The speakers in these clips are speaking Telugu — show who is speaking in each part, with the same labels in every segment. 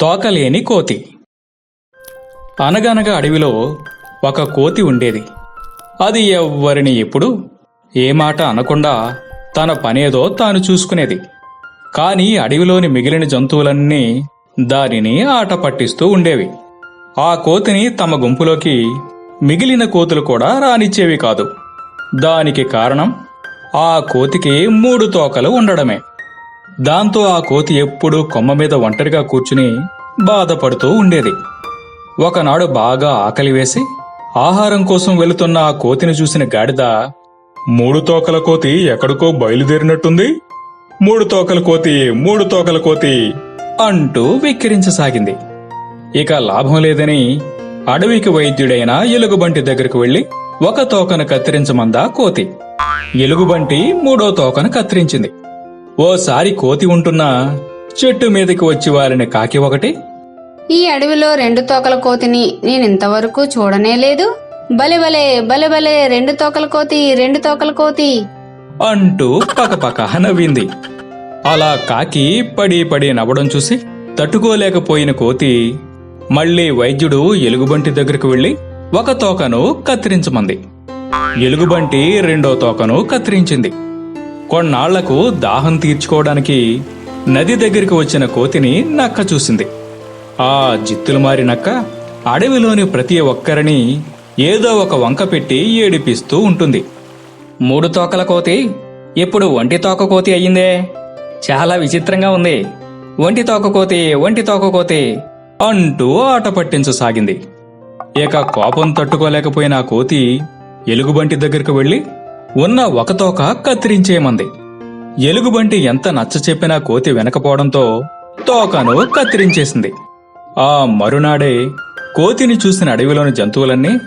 Speaker 1: తోకలేని కోతి. అనగనగా అడవిలో ఒక కోతి ఉండేది. అది ఎవ్వరిని ఎప్పుడు ఏ మాట అనకుండా తన పనేదో తాను చూసుకునేది. కాని అడవిలోని మిగిలిన జంతువులన్నీ దానిని ఆట పట్టిస్తూ ఉండేవి. ఆ కోతిని తమ గుంపులోకి మిగిలిన కోతులు కూడా రానిచ్చేవి కాదు. దానికి కారణం ఆ కోతికి మూడు తోకలు ఉండడమే. దాంతో ఆ కోతి ఎప్పుడూ కొమ్మ మీద ఒంటరిగా కూర్చుని బాధపడుతూ ఉండేది. ఒకనాడు బాగా ఆకలి వేసి ఆహారం కోసం వెళుతున్న ఆ కోతిని చూసిన గాడిద మూడు తోకల కోతి ఎక్కడికో బయలుదేరినట్టుంది. మూడు తోకల కోతి మూడు తోకల కోతి అంటూ విక్కిరించసాగింది. ఇక లాభం లేదని అడవికి వైద్యుడైన ఎలుగుబంటి దగ్గరకు వెళ్ళి ఒక తోకను కత్తిరించమందా కోతి. ఎలుగుబంటి మూడో తోకను కత్తిరించింది. ఓసారి కోతి ఉంటున్నా చెట్టు మీదకి వచ్చి వారిని కాకి ఒకటి?
Speaker 2: ఈ అడవిలో రెండు తోకల కోతిని నేనింతవరకు చూడనే లేదు. బలే బలే బలే బలే రెండు తోకల కోతి రెండు తోకల కోతి.
Speaker 1: అంటూ పకపక నవ్వింది. అలా కాకి పడి పడి నవ్వడం చూసి తట్టుకోలేకపోయిన కోతి మళ్ళీ వైద్యుడు ఎలుగుబంటి దగ్గరకు వెళ్ళి ఒక తోకను కత్తిరించమంది. ఎలుగుబంటి రెండో తోకను కత్తిరించింది. కొన్నాళ్ళకు దాహం తీర్చుకోవడానికి నది దగ్గరికి వచ్చిన కోతిని నక్క చూసింది. ఆ జిత్తులు మారి నక్క అడవిలోని ప్రతి ఒక్కరిని ఏదో ఒక వంక పెట్టి ఏడిపిస్తూ ఉంటుంది. మూడు తోకల కోతి ఇప్పుడు ఒంటి తోక కోతి అయ్యిందే. చాలా విచిత్రంగా ఉంది. ఒంటి తోక కోతి ఒంటి తోక కోతి అంటూ ఆట పట్టించసాగింది ఇక కోపం తట్టుకోలేకపోయిన కోతి ఎలుగుబంటి దగ్గరకు వెళ్ళి ఉన్న ఒక తోక కత్తిరించేయమంది ఎలుగుబంటి ఎంత నచ్చ చెప్పినా కోతి వెనకపోవడంతో తోకను కత్తిరించేసింది. ఆ మరునాడే కోతిని చూసిన అడవిలోని జంతువులన్నీ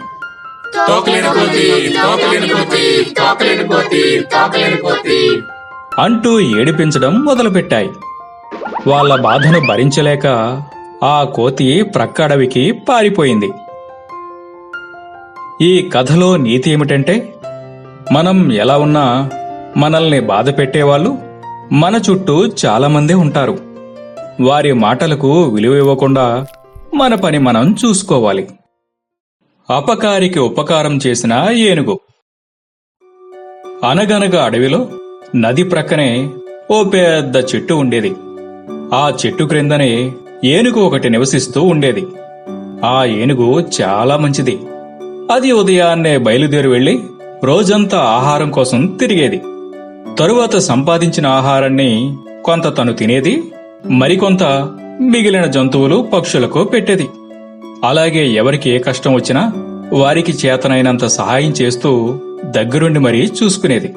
Speaker 1: అంటూ ఏడిపించడం మొదలుపెట్టాయి. వాళ్ళ బాధను భరించలేక ఆ కోతి ప్రక్క అడవికి పారిపోయింది. ఈ కథలో నీతి ఏమిటంటే మనం ఎలా ఉన్నా మనల్ని బాధ పెట్టేవాళ్ళు మన చుట్టూ చాలామందే ఉంటారు. వారి మాటలకు విలువ ఇవ్వకుండా మన పని మనం చూసుకోవాలి. అపకారికి ఉపకారం చేసిన ఏనుగు. అనగనగా అడవిలో నది ప్రక్కనే ఓ పెద్ద చెట్టు ఉండేది. ఆ చెట్టు క్రిందనే ఏనుగు ఒకటి నివసిస్తూ ఉండేది. ఆ ఏనుగు చాలా మంచిది. అది ఉదయాన్నే బయలుదేరి వెళ్ళి రోజంతా ఆహారం కోసం తిరిగేది. తరువాత సంపాదించిన ఆహారాన్ని కొంత తను తినేది మరికొంత మిగిలిన జంతువులు పక్షులకు పెట్టేది. అలాగే ఎవరికి ఏ కష్టం వచ్చినా వారికి చేతనైనంత సహాయం చేస్తూ దగ్గరుండి మరీ చూసుకునేది.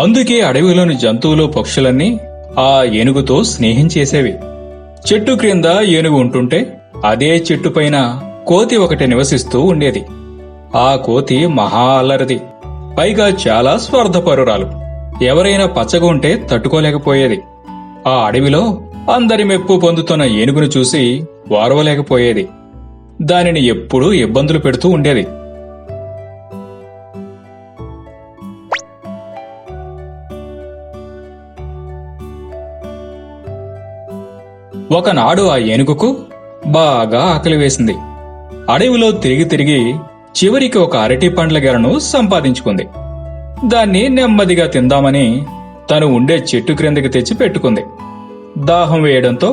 Speaker 1: అందుకే అడవిలోని జంతువులు పక్షులన్నీ ఆ ఏనుగుతో స్నేహం చేసేవి. చెట్టు క్రింద ఏనుగు ఉంటుంటే అదే చెట్టు పైన కోతి ఒకటి నివసిస్తూ ఉండేది. ఆ కోతి మహా అల్లరిది. పైగా చాలా స్వార్థపరురాలు. ఎవరైనా పచ్చగా ఉంటే తట్టుకోలేకపోయేది. ఆ అడవిలో అందరి మెప్పు పొందుతున్న ఏనుగును చూసి వారవలేకపోయేది. దానిని ఎప్పుడూ ఇబ్బందులు పెడుతూ ఉండేది. ఒకనాడు ఆ ఏనుగుకు బాగా ఆకలి వేసింది. అడవిలో తిరిగి తిరిగి చివరికి ఒక అరటి పండ్ల గెలను సంపాదించుకుంది. దాన్ని నెమ్మదిగా తిందామని తను ఉండే చెట్టు క్రిందకి తెచ్చి పెట్టుకుంది. దాహం వేయడంతో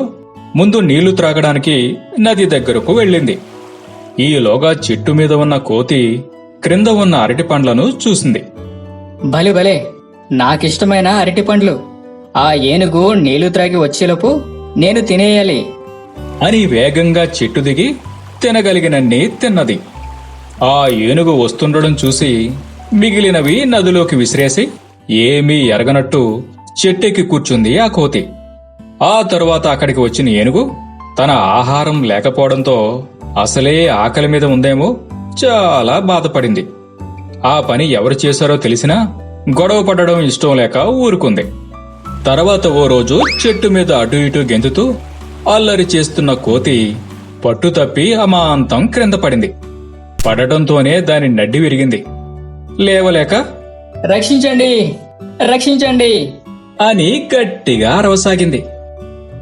Speaker 1: ముందు నీళ్ళు త్రాగడానికి నది దగ్గరకు వెళ్ళింది. ఈలోగా చెట్టు మీద ఉన్న కోతి క్రింద ఉన్న అరటి పండ్లను చూసింది.
Speaker 3: భలే భలే! నాకిష్టమైన అరటి పండ్లు. ఆ ఏనుగు నీళ్ళు త్రాగి వచ్చేలోపు నేను తినేయాలి.
Speaker 1: అని వేగంగా చెట్టు దిగి తినగలిగినన్ని తిన్నది. ఆ ఏనుగు వస్తుండడం చూసి మిగిలినవి నదిలోకి విసిరేసి ఏమీ ఎరగనట్టు చెట్టెక్కి కూర్చుంది ఆ కోతి. ఆ తరువాత అక్కడికి వచ్చిన ఏనుగు తన ఆహారం లేకపోవడంతో అసలే ఆకలి మీద ఉందేమో చాలా బాధపడింది. ఆ పని ఎవరు చేశారో తెలిసినా గొడవ పడడం ఇష్టం లేక ఊరుకుంది. తర్వాత ఓ రోజు చెట్టు మీద అటు ఇటు గెంతుతూ అల్లరి చేస్తున్న కోతి పట్టు తప్పి అమాంతం క్రింద పడింది. పడటంతోనే దాని నడ్డి విరిగింది. లేవలేక
Speaker 3: రక్షించండి రక్షించండి
Speaker 1: అని గట్టిగా అరవసాగింది.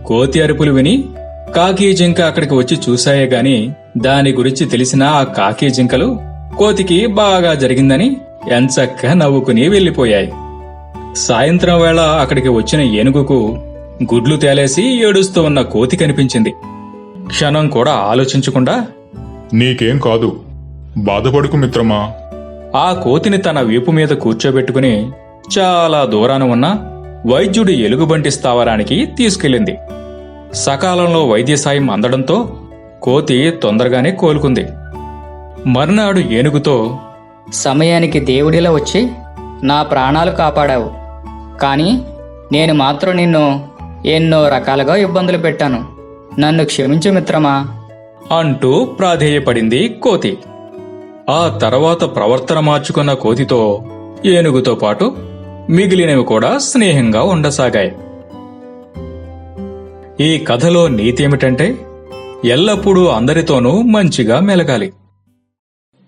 Speaker 1: కోతి అరుపులు విని కాకి జింక అక్కడికి వచ్చి చూశాయే గాని దాని గురించి తెలిసిన ఆ కాకి జింకలు కోతికి బాగా జరిగిందని ఎంచక్క నవ్వుకుని వెళ్ళిపోయాయి సాయంత్రం వేళ అక్కడికి వచ్చిన ఏనుగుకు గుడ్లు తేలేసి ఏడుస్తూ ఉన్న కోతి కనిపించింది. క్షణం కూడా ఆలోచించకుండా
Speaker 4: నీకేం కాదు బాధపడుకు మిత్రమా?
Speaker 1: ఆ కోతిని తన వీపు మీద కూర్చోబెట్టుకుని చాలా దూరాన ఉన్న వైద్యుడి ఎలుగుబంటి స్థావరానికి తీసుకెళ్ళింది. సకాలంలో వైద్య సాయం అందడంతో కోతి తొందరగానే కోలుకుంది. మర్నాడు ఏనుగుతో
Speaker 3: సమయానికి దేవుడిలా వచ్చి నా ప్రాణాలు కాపాడావు. కానీ నేను మాత్రం నిన్ను ఎన్నో రకాలుగా ఇబ్బందులు పెట్టాను. నన్ను క్షమించు మిత్రమా?
Speaker 1: అంటూ ప్రాధేయపడింది కోతి. ఆ తర్వాత ప్రవర్తన మార్చుకున్న కోతితో ఏనుగుతో పాటు మిగిలినవి కూడా స్నేహంగా ఉండసాగాయి. ఈ కథలో నీతి ఏమిటంటే ఎల్లప్పుడూ అందరితోనూ మంచిగా మెలగాలి.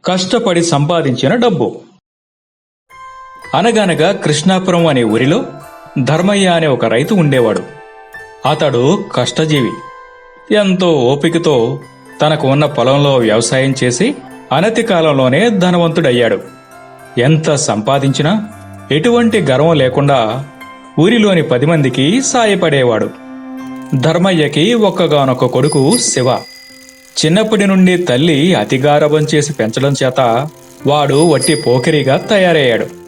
Speaker 1: కష్టపడి సంపాదించిన డబ్బు. అనగనగా కృష్ణాపురం అనే ఊరిలో ధర్మయ్య అనే ఒక రైతు ఉండేవాడు. అతడు కష్టజీవి. ఎంతో ఓపికతో తనకు ఉన్న పొలంలో వ్యవసాయం చేసి అనతి కాలంలోనే ధనవంతుడయ్యాడు. ఎంత సంపాదించినా ఎటువంటి గర్వం లేకుండా ఊరిలోని పది మందికి సాయపడేవాడు. ధర్మయ్యకి ఒక్కగానొక్క కొడుకు శివ. చిన్నప్పటి నుండి తల్లి అతిగారభం చేసి పెంచడం చేత వాడు వట్టి పోకిరిగా తయారయ్యాడు.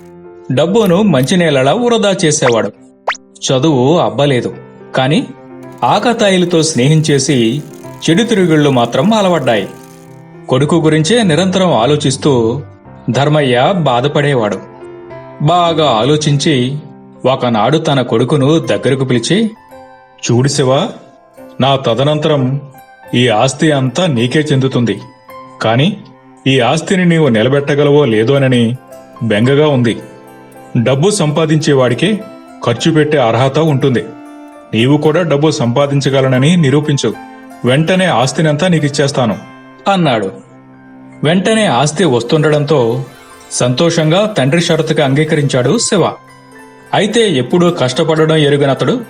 Speaker 1: డబ్బును మంచినీళ్ళలా వృధా చేసేవాడు. చదువు అబ్బలేదు. కాని ఆకతాయిలతో స్నేహం చేసి చెడు తిరుగుళ్ళు మాత్రం అలవడ్డాయి. కొడుకు గురించే నిరంతరం ఆలోచిస్తూ ధర్మయ్య బాధపడేవాడు. బాగా ఆలోచించి ఒకనాడు తన కొడుకును దగ్గరకు పిలిచి చూడు శివా నా తదనంతరం ఈ ఆస్తి అంతా నీకే చెందుతుంది. కాని ఈ ఆస్తిని నీవు నిలబెట్టగలవో లేదోనని బెంగగా ఉంది. డబ్బు సంపాదించేవాడికే ఖర్చు పెట్టే అర్హత ఉంటుంది. నీవు కూడా డబ్బు సంపాదించగలనని నిరూపించు. వెంటనే ఆస్తినంతా నీకిచ్చేస్తాను. అన్నాడు. వెంటనే ఆస్తి వస్తుండడంతో సంతోషంగా తండ్రి షరతుకి అంగీకరించాడు శివ. అయితే ఎప్పుడూ కష్టపడడం ఎరుగనతడు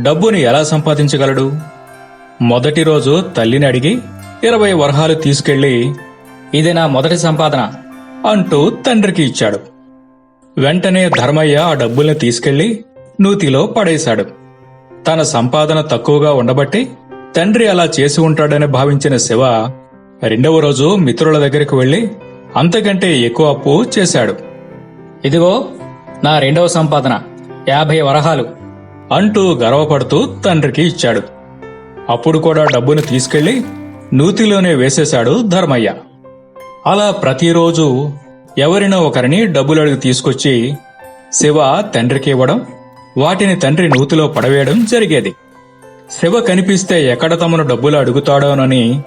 Speaker 1: డబ్బుని ఎలా సంపాదించగలడు? మొదటి రోజు తల్లిని అడిగి ఇరవై వరహాలు తీసుకెళ్ళి
Speaker 3: ఇది నా మొదటి సంపాదన
Speaker 1: అంటూ తండ్రికి ఇచ్చాడు. వెంటనే ధర్మయ్య ఆ డబ్బుల్ని తీసుకెళ్ళి నూతిలో పడేశాడు. తన సంపాదన తక్కువగా ఉండబట్టి తండ్రి అలా చేసి ఉంటాడని భావించిన శివ రెండవ రోజు మిత్రుల దగ్గరికి వెళ్ళి అంతకంటే ఎక్కువ అప్పు చేశాడు.
Speaker 3: ఇదిగో నా రెండవ సంపాదన యాభై వరహాలు
Speaker 1: అంటూ గర్వపడుతూ తండ్రికి ఇచ్చాడు. అప్పుడు కూడా డబ్బును తీసుకెళ్ళి నూతిలోనే వేసేశాడు ధర్మయ్య. అలా ప్రతిరోజు ఎవరినో ఒకరిని డబ్బులు అడిగి తీసుకొచ్చి శివ తండ్రికి ఇవ్వడం వాటిని తండ్రి నూతిలో పడవేయడం జరిగేది. శివ కనిపిస్తే ఎక్కడ తమను డబ్బులు అడుగుతాడోనని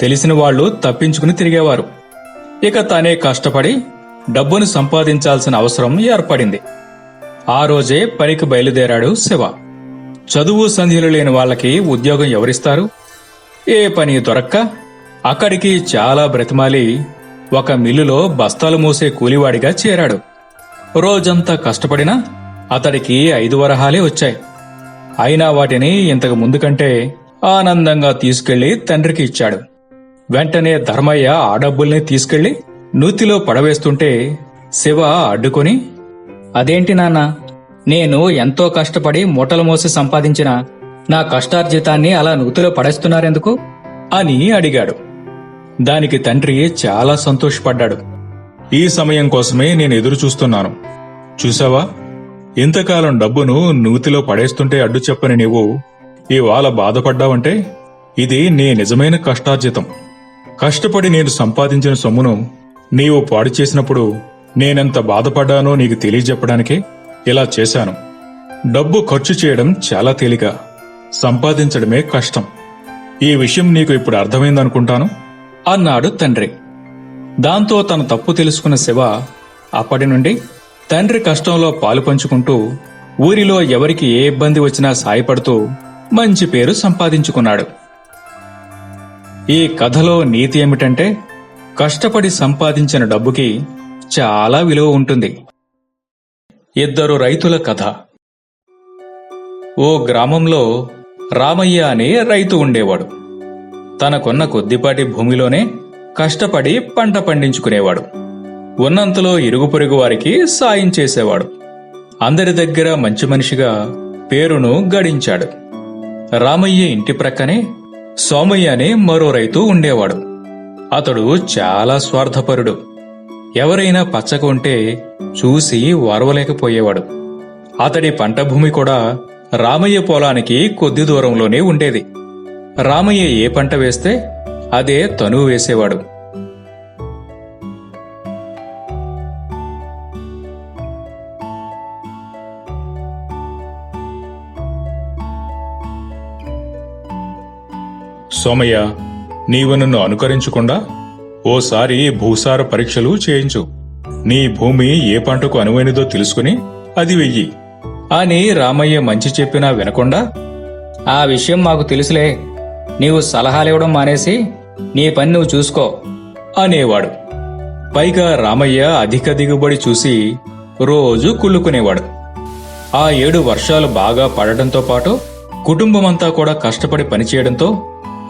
Speaker 1: తెలిసిన వాళ్ళు తప్పించుకుని తిరిగేవారు. ఇక తనే కష్టపడి డబ్బును సంపాదించాల్సిన అవసరం ఏర్పడింది. ఆ రోజే పనికి బయలుదేరాడు శివ. చదువు సంధ్యలు లేని వాళ్ళకి ఉద్యోగం ఎవరిస్తారు? ఏ పని దొరక్క? అక్కడికి చాలా బ్రతిమాలి. ఒక మిల్లులో బస్తాలు మోసే కూలివాడిగా చేరాడు. రోజంతా కష్టపడినా అతడికి ఐదు వరహాలే వచ్చాయి. అయినా వాటిని ఇంతకు ముందు కంటే ఆనందంగా తీసుకెళ్ళి తండ్రికి ఇచ్చాడు. వెంటనే ధర్మయ్య ఆ డబ్బుల్ని తీసుకెళ్ళి నూతిలో పడవేస్తుంటే శివ అడ్డుకొని
Speaker 3: అదేంటి నాన్న నేను ఎంతో కష్టపడి మూటలు మోసి సంపాదించిన నా కష్టార్జితాన్ని అలా నూతిలో పడేస్తున్నారెందుకు?
Speaker 1: అని అడిగాడు. దానికి తండ్రి చాలా సంతోషపడ్డాడు.
Speaker 4: ఈ సమయం కోసమే నేను ఎదురు చూస్తున్నాను. చూసావా? ఇంతకాలం డబ్బును నూతిలో పడేస్తుంటే అడ్డు చెప్పని నీవు ఇవాళ బాధపడ్డావంటే ఇది నీ నిజమైన కష్టార్జితం. కష్టపడి నేను సంపాదించిన సొమ్మును నీవు పాడు చేసినప్పుడు నేనెంత బాధపడ్డానో నీకు తెలియజెప్పడానికే ఇలా చేశాను. డబ్బు ఖర్చు చేయడం చాలా తేలిక. సంపాదించడమే కష్టం. ఈ విషయం నీకు ఇప్పుడు అర్థమైందనుకుంటాను?
Speaker 1: అన్నాడు తండ్రి. దాంతో తన తప్పు తెలుసుకున్న శివ అప్పటి నుండి తండ్రి కష్టంలో పాలు పంచుకుంటూ ఊరిలో ఎవరికి ఏ ఇబ్బంది వచ్చినా సాయపడుతూ మంచి పేరు సంపాదించుకున్నాడు. ఈ కథలో నీతి ఏమిటంటే కష్టపడి సంపాదించిన డబ్బుకి చాలా విలువ ఉంటుంది. ఇద్దరు రైతుల కథ. ఓ గ్రామంలో రామయ్య అనే రైతు ఉండేవాడు. తనకున్న కొద్దిపాటి భూమిలోనే కష్టపడి పంట పండించుకునేవాడు. ఉన్నంతలో ఇరుగు పొరుగు వారికి సాయం చేసేవాడు. అందరి దగ్గర మంచి మనిషిగా పేరును గడించాడు. రామయ్య ఇంటి ప్రక్కనే సోమయ్య అనే మరో రైతు ఉండేవాడు. అతడు చాలా స్వార్థపరుడు. ఎవరైనా పచ్చకుంటే చూసి ఓర్వలేకపోయేవాడు అతడి పంట భూమి కూడా రామయ్య పొలానికి కొద్ది దూరంలోనే ఉండేది. రామయ్య ఏ పంట వేస్తే అదే తను వేసేవాడు.
Speaker 4: సోమయ్య నీవు నన్ను అనుకరించకుండా ఓసారి భూసార పరీక్షలు చేయించు. నీ భూమి ఏ పంటకు అనువైనదో తెలుసుకుని అది వెయ్యి.
Speaker 1: అని రామయ్య మంచి చెప్పినా వినకుండా
Speaker 3: ఆ విషయం మాకు తెలుసులే నీవు సలహాలివ్వడం మానేసి నీ పని నువ్వు చూసుకో
Speaker 1: అనేవాడు. పైగా రామయ్య అధిక దిగుబడి చూసి రోజు కుళ్ళుకునేవాడు. ఆ ఏడు వర్షాలు బాగా పడటంతో పాటు కుటుంబమంతా కూడా కష్టపడి పనిచేయడంతో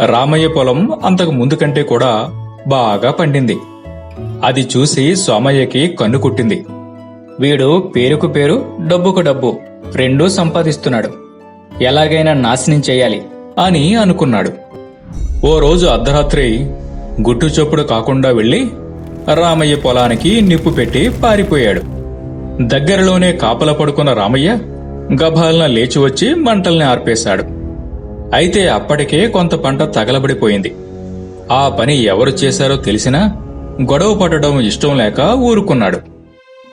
Speaker 1: రామయ్య పొలం అంతకు ముందు కంటే కూడా బాగా పండింది. అది చూసి సోమయ్యకి కన్ను కుట్టింది.
Speaker 3: వీడు పేరుకు పేరు డబ్బుకు డబ్బు రెండూ సంపాదిస్తున్నాడు. ఎలాగైనా నాశనం చేయాలి.
Speaker 1: అని అనుకున్నాడు. ఓ రోజు అర్ధరాత్రి గుట్టు చొప్పుడు కాకుండా వెళ్ళి రామయ్య పొలానికి నిప్పు పెట్టి పారిపోయాడు. దగ్గరలోనే కాపల పడుకున్న రామయ్య గభాలన లేచి వచ్చి మంటల్ని ఆర్పేశాడు. అయితే అప్పటికే కొంత పంట తగలబడిపోయింది. ఆ పని ఎవరు చేశారో తెలిసినా గొడవ పడడం ఇష్టం లేక ఊరుకున్నాడు.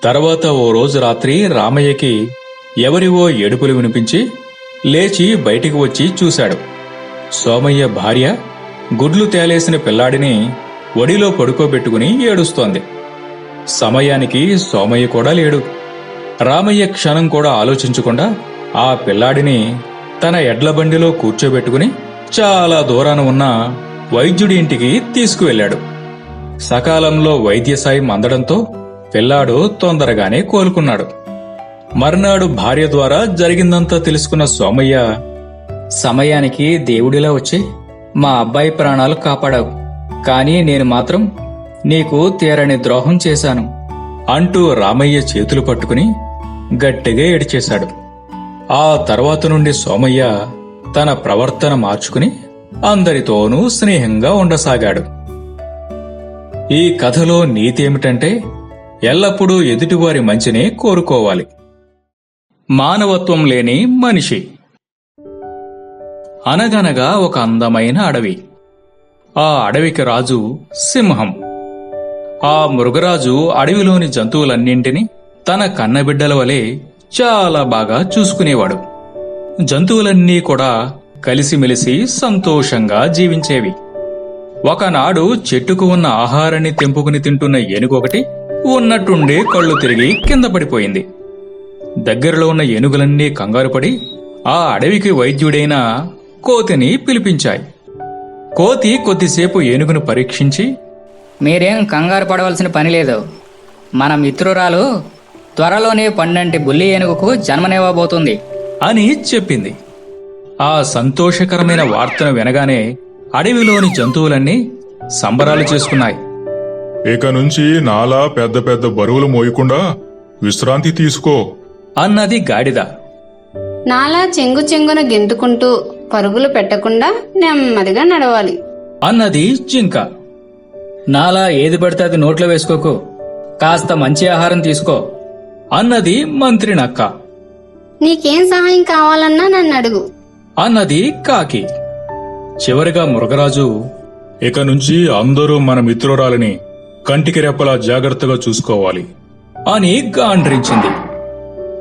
Speaker 1: తర్వాత ఓ రోజు రాత్రి రామయ్యకి ఎవరివో ఏడుపులు వినిపించి లేచి బయటికి వచ్చి చూశాడు. సోమయ్య భార్య గుడ్లు తేలేసిన పిల్లాడిని ఒడిలో పడుకోబెట్టుకుని ఏడుస్తోంది. సమయానికి సోమయ్య కూడా లేడు. రామయ్య క్షణం కూడా ఆలోచించకుండా ఆ పిల్లాడిని తన ఎడ్ల బండిలో కూర్చోబెట్టుకుని చాలా దూరాన ఉన్న వైద్యుడి ఇంటికి తీసుకువెళ్ళాడు. సకాలంలో వైద్య సాయం అందడంతో పిల్లాడు తొందరగానే కోలుకున్నాడు. మర్నాడు భార్య ద్వారా జరిగిందంతా తెలుసుకున్న సోమయ్య
Speaker 3: సమయానికి దేవుడిలా వచ్చి మా అబ్బాయి ప్రాణాలు కాపాడావు కానీ నేను మాత్రం నీకు తీరని ద్రోహం చేశాను.
Speaker 1: అంటూ రామయ్య చేతులు పట్టుకుని గట్టిగా ఏడిచేశాడు. ఆ తర్వాత నుండి సోమయ్య తన ప్రవర్తన మార్చుకుని అందరితోనూ స్నేహంగా ఉండసాగాడు. ఈ కథలో నీతి ఏమిటంటే ఎల్లప్పుడూ ఎదుటివారి మంచినే కోరుకోవాలి. మానవత్వం లేని మనిషి. అనగనగా ఒక అందమైన అడవి. ఆ అడవికి రాజు సింహం. ఆ మృగరాజు అడవిలోని జంతువులన్నింటినీ తన కన్నబిడ్డల వలె చాలా బాగా చూసుకునేవాడు. జంతువులన్నీ కూడా కలిసిమెలిసి సంతోషంగా జీవించేవి. ఒకనాడు చెట్టుకు ఉన్న ఆహారాన్ని తెంపుకుని తింటున్న ఏనుగు ఒకటి ఉన్నట్టుండే కళ్ళు తిరిగి కింద పడిపోయింది. దగ్గరలో ఉన్న ఏనుగులన్నీ కంగారుపడి ఆ అడవికి వైద్యుడైన కోతిని పిలిపించాయి. కోతి కొద్దిసేపు ఏనుగును పరీక్షించి
Speaker 3: మీరేం కంగారు పడవలసిన పని లేదు. మన మిత్రురాలు త్వరలోనే పండంటి బుల్లి ఏనుగుకు జన్మనివ్వబోతుంది.
Speaker 1: అని చెప్పింది. ఆ సంతోషకరమైన వార్తను వినగానే అడవిలోని జంతువులన్నీ సంబరాలు చేసుకున్నాయి.
Speaker 4: ఇక నుంచి నాలా పెద్ద పెద్ద బరువులు మోయకుండా విశ్రాంతి తీసుకో.
Speaker 1: అన్నది గాడిద.
Speaker 2: నాలా చెంగు చెంగున గెంతుకుంటూ పరుగులు పెట్టకుండా నెమ్మదిగా నడవాలి.
Speaker 1: అన్నది జింక.
Speaker 3: నాలా ఏది పడితే అది నోట్లో వేసుకోకు. కాస్త మంచి ఆహారం తీసుకో.
Speaker 1: అన్నది మంత్రి నక్క.
Speaker 2: నీకేం సహాయం కావాలన్నా నన్ను అడుగు.
Speaker 1: అన్నది కాకి. చివరిగా మృగరాజు
Speaker 4: ఇక నుంచి అందరూ మన మిత్రురాలిని కంటికి రెప్పలా జాగ్రత్తగా చూసుకోవాలి.
Speaker 1: అని గాండ్రించింది.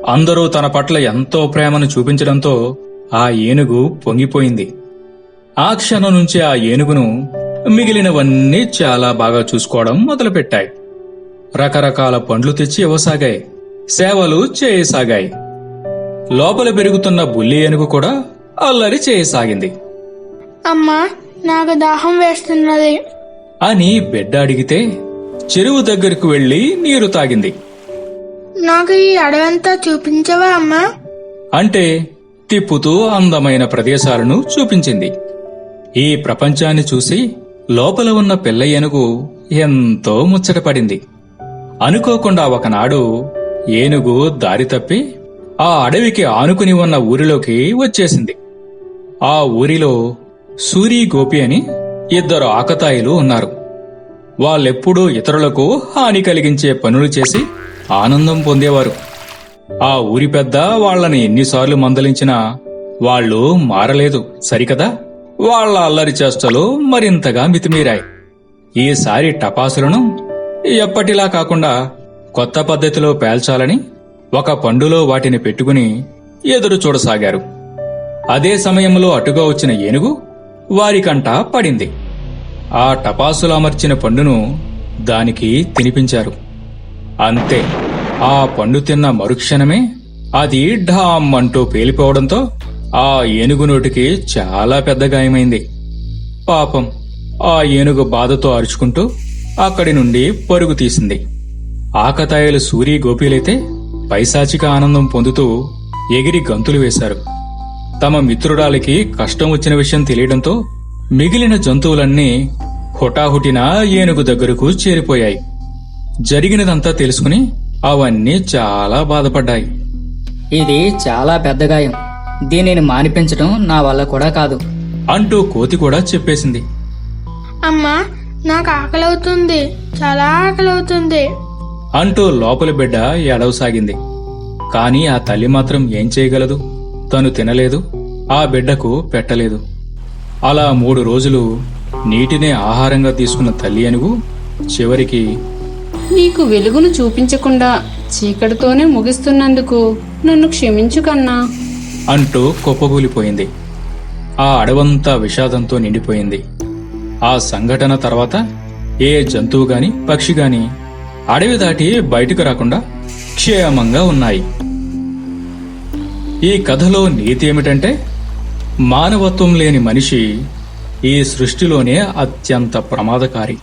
Speaker 1: అందరూ తన పట్ల ఎంతో ప్రేమను చూపించడంతో ఆ ఏనుగు పొంగిపోయింది. ఆ క్షణం నుంచి ఆ ఏనుగును మిగిలినవన్నీ చాలా బాగా చూసుకోవడం మొదలుపెట్టాయి. రకరకాల పండ్లు తెచ్చి ఇవ్వసాగాయి. సేవలు చేయసాగాయి. లోపల పెరుగుతున్న బుల్లి ఏనుగు కూడా అల్లరి చేయసాగింది.
Speaker 5: అమ్మా నాకు దాహం వేస్తున్నది.
Speaker 1: అని బిడ్డ అడిగితే చెరువు దగ్గరకు వెళ్ళి నీరు తాగింది.
Speaker 5: నాకు ఈ అడవంతా చూపించవా అమ్మా?
Speaker 1: అంటే తిప్పుతూ అందమైన ప్రదేశాలను చూపించింది. ఈ ప్రపంచాన్ని చూసి లోపల ఉన్న పిల్ల ఏనుగు ఎంతో ముచ్చటపడింది అనుకోకుండా ఒకనాడు ఏనుగు దారి తప్పి ఆ అడవికి ఆనుకుని ఉన్న ఊరిలోకి వచ్చేసింది. ఆ ఊరిలో సూరి గోపి అని ఇద్దరు ఆకతాయిలు ఉన్నారు. వాళ్ళెప్పుడూ ఇతరులకు హాని కలిగించే పనులు చేసి ఆనందం పొందేవారు. ఆ ఊరి పెద్ద వాళ్ళని ఎన్నిసార్లు మందలించినా వాళ్ళు మారలేదు. సరికదా? వాళ్ళ అల్లరి చేష్టలు మరింతగా మితిమీరాయి. ఈసారి టపాసులను ఎప్పటిలా కాకుండా కొత్త పద్ధతిలో పేల్చాలని ఒక పండులో వాటిని పెట్టుకుని ఎదురు చూడసాగారు. అదే సమయంలో అటుగా వచ్చిన ఏనుగు వారికంట పడింది. ఆ టపాసులు అమర్చిన పండును దానికి తినిపించారు. అంతే. ఆ పండు తిన్న మరుక్షణమే అది ఢామ్ అంటూ పేలిపోవడంతో ఆ ఏనుగు నోటికి చాలా పెద్ద గాయమైంది. పాపం ఆ ఏనుగు బాధతో అరుచుకుంటూ అక్కడి నుండి పరుగు తీసింది. ఆకతాయిలు సూరి గోపీలైతే పైశాచిక ఆనందం పొందుతూ ఎగిరి గంతులు వేశారు. తమ మిత్రురాలికి కష్టం వచ్చిన విషయం తెలియడంతో మిగిలిన జంతువులన్నీ హుటాహుటిన ఏనుగు దగ్గరకు చేరిపోయాయి. జరిగినదంతా తెలుసుకుని అవన్నీ చాలా బాధపడ్డాయి.
Speaker 3: ఇది చాలా పెద్ద గాయం. దీనిని మానిపించడం నా వల్ల కూడా కాదు.
Speaker 1: అంటూ కోతి కూడా చెప్పేసింది.
Speaker 5: అమ్మా నాకు ఆకలవుతుంది. చాలా ఆకలవుతుంది.
Speaker 1: అంటూ లోపలి బిడ్డ ఏడవసాగింది కాని ఆ తల్లి మాత్రం ఏం చేయగలదు? తను తినలేదు ఆ బిడ్డకు పెట్టలేదు. అలా మూడు రోజులు నీటినే ఆహారంగా తీసుకున్న తల్లి అనుగు చివరికి
Speaker 2: నీకు వెలుగును చూపించకుండా చీకటితోనే ముగిస్తున్నందుకు నన్ను క్షమించు కన్నా.
Speaker 1: అంటూ కుప్పగూలిపోయింది ఆ అడవంతా విషాదంతో నిండిపోయింది. ఆ సంఘటన తర్వాత ఏ జంతువు గాని పక్షి గాని అడవి దాటి బయటకు రాకుండా క్షేమంగా ఉన్నాయి. ఈ కథలో నీతి ఏమిటంటే మానవత్వం లేని మనిషి ఈ సృష్టిలోనే అత్యంత ప్రమాదకారి.